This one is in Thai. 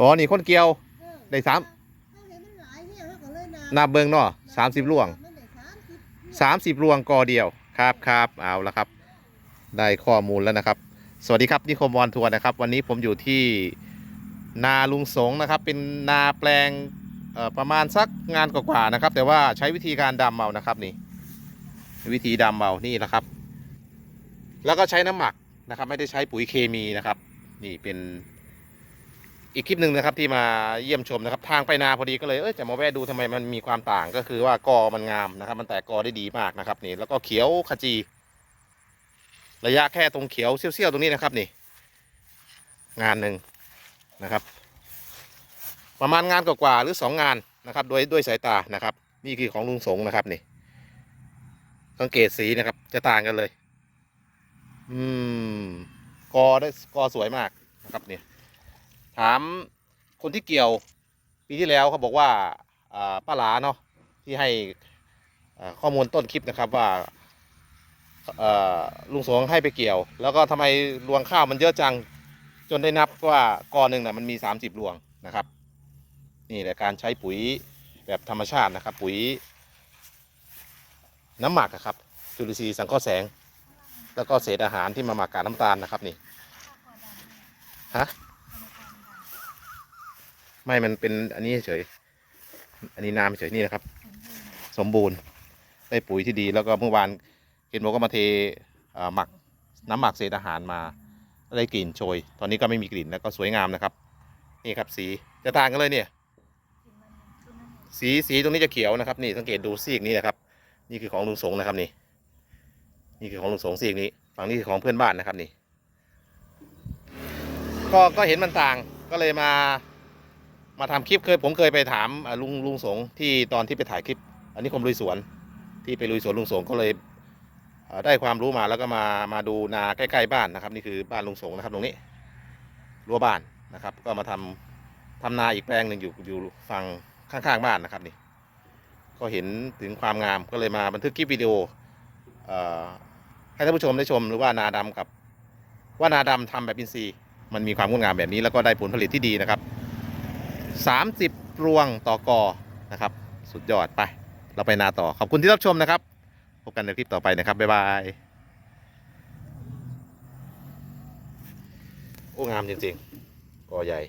อ๋อ นี่คนเกี่ยว ได้สาม เขาเห็นมันหลายเนี่ยเขาก็เลยนานับเบิ่งเนาะสามสิบล่วง มันได้สามสิบสามสิบรวงกอเดียวครับครับเอาละครับ ได้ข้อมูลแล้วนะครับ สวัสดีครับนิคมวอนทัวร์นะครับ วันนี้ผมอยู่ที่นาลุงสงนะครับ เป็นนาแปลงเอ่อประมาณสักงานกว่าๆนะครับ แต่ว่าใช้วิธีการดำเอานะครับนี่ วิธีดำเอานี่นะครับ แล้วก็ใช้น้ำหมักนะครับ ไม่ได้ใช้ปุ๋ยเคมีนะครับ นี่เป็น อีกคลิปหนึ่งนะครับที่มาเยี่ยมชมนะครับ ทางไปนาพอดีก็เลยเออจะมาแวะดูทำไมมันมีความต่างก็คือว่ากอมันงามนะครับ มันแตกกอได้ดีมากนะครับนี่แล้วก็เขียวขจี ระยะแค่ตรงเขียวเสี้ยวๆตรงนี้นะครับนี่ งานหนึ่งนะครับ ประมาณงานกว่าๆหรือสองงานนะครับโดยด้วยสายตานะครับ นี่คือของลุงสงนะครับนี่สังเกตสีนะครับ จะต่างกันเลย อืม กอได้กอสวยมากนะครับเนี่ย ถามคนที่เกี่ยวปีที่แล้วเขาบอกว่าป้าหลาเนาะที่ให้ข้อมูลต้นคลิปนะครับว่าลุงสงให้ไปเกี่ยว แล้วก็ทำไมรวงข้าวมันเยอะจังจนได้นับว่ากอหนึ่งน่ะมันมี 30รวงนะครับ นี่แหละการใช้ปุ๋ยแบบธรรมชาตินะครับ ปุ๋ย น้ำหมักอะครับจุลินทรีย์สังเคราะห์แสง แล้วก็เศษอาหารที่มาหมักกับน้ำตาลนะครับนี่ฮะ ไม่มันเป็นอันนี้เฉย อันนี้น้ำเฉยนี่นะครับ สมบูรณ์ได้ปุ๋ยที่ดีแล้วก็เมื่อวานเห็นบอกก็มาเทหมักน้ำหมักเศษอาหารมาได้กลิ่นโชย ตอนนี้ก็ไม่มีกลิ่นแล้วก็สวยงามนะครับ นี่ครับสีจะต่างกันเลยเนี่ย สีสีตรงนี้จะเขียวนะครับ นี่สังเกตดูซีกนี้นะครับ นี่คือของลุงสงนะครับนี่นี่คือของลุงสงซีกนี้ ฝั่งนี้คือของเพื่อนบ้านนะครับนี่ ก็ก็เห็นมันต่างก็เลยมา มาทำคลิปเคยผมเคยไปถามลุงลุงสงที่ตอนที่ไปถ่ายคลิป อันนี้ผมลุยสวน ที่ไปลุยสวนลุงสงก็เลยได้ความรู้มาแล้วก็มามาดูนาใกล้ๆบ้านนะครับ นี่คือบ้านลุงสงนะครับตรงนี้รั้วบ้านนะครับ ก็มาทำทำนาอีกแปลงหนึ่งอยู่อยู่ฝั่งข้างๆบ้านนะครับนี่ ก็เห็นถึงความงามก็เลยมาบันทึกคลิปวิดีโอให้ท่านผู้ชมได้ชมหรือว่านาดำกับ ว่านาดำทำแบบอินทรีย์มันมีความงดงามแบบนี้แล้วก็ได้ผลผลิตที่ดีนะครับ 30 รวงต่อกอนะครับ สุดยอดไป เราไปนาต่อขอบคุณที่รับชมนะครับ พบกันในคลิปต่อไปนะครับ บ๊ายบาย โอ้งามจริงๆกอใหญ่